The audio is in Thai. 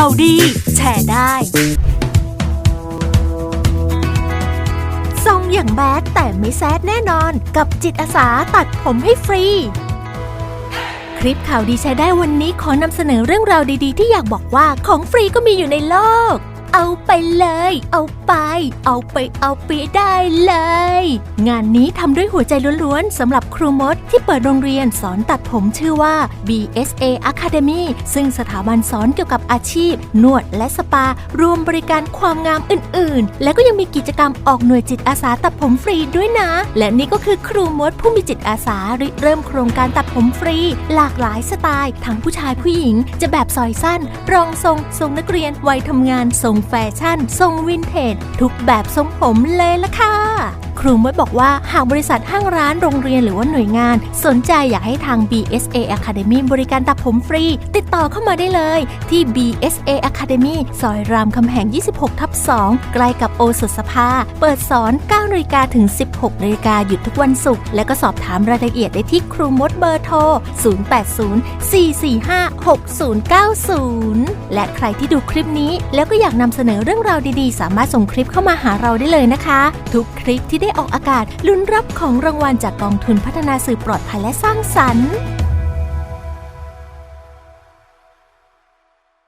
ข่าวดี แชร์ได้ทรงอย่างแบดแต่ไม่แซดแน่นอนกับจิตอาสาตัดผมให้ฟรี คลิปข่าวดีแชร์ได้วันนี้ขอนำเสนอเรื่องราวดีๆ ที่อยากบอกว่าของฟรีก็มีอยู่ในโลก เอาไปเลย เอาไป เอาไปเอาไปได้เลย งานนี้ทำด้วยหัวใจล้วนๆสำหรับครูมดที่เปิดโรงเรียนสอนตัดผมชื่อว่า BSA Academy ซึ่งสถาบันสอนเกี่ยวกับอาชีพ นวดและสปา รวมบริการความงามอื่นๆ และก็ยังมีกิจกรรมออกหน่วยจิตอาสาตัดผมฟรีด้วยนะ และนี่ก็คือครูมดผู้มีจิตอาสาริเริ่มโครงการตัดผมฟรี หลากหลายสไตล์ ทั้งผู้ชายผู้หญิง จะแบบซอยสั้น รองทรงทรงนักเรียนวัยทำงานทรงแฟชั่น ทรงวินเทจทุกแบบทรงผมเลยละค่ะ รูมดบอกว่าหากบริษัทห้างร้านโรงเรียนหรือว่าหน่วยงาน สนใจอยากให้ทาง BSA Academy บริการตัดผมฟรี ติดต่อเข้ามาได้เลยที่ BSA Academy ซอยรามคำแหง 26 ทับ 2 ใกล้กับโอสถสภา เปิดสอน 9นาฬิกาถึง 16นาฬิกาหยุดทุกวันศุกร์ และก็สอบถามรายละเอียดได้ที่ครูมดเบอร์โทร 0804456090 และใครที่ดูคลิปนี้แล้วก็อยากนำเสนอเรื่องราวดีๆ สามารถส่งคลิปเข้ามาหาเราได้เลยนะคะ ทุกคลิปที่ได้ออกอากาศลุ้นรับของรางวัลจากกองทุนพัฒนาสื่อปลอดภัยและสร้างสรรค์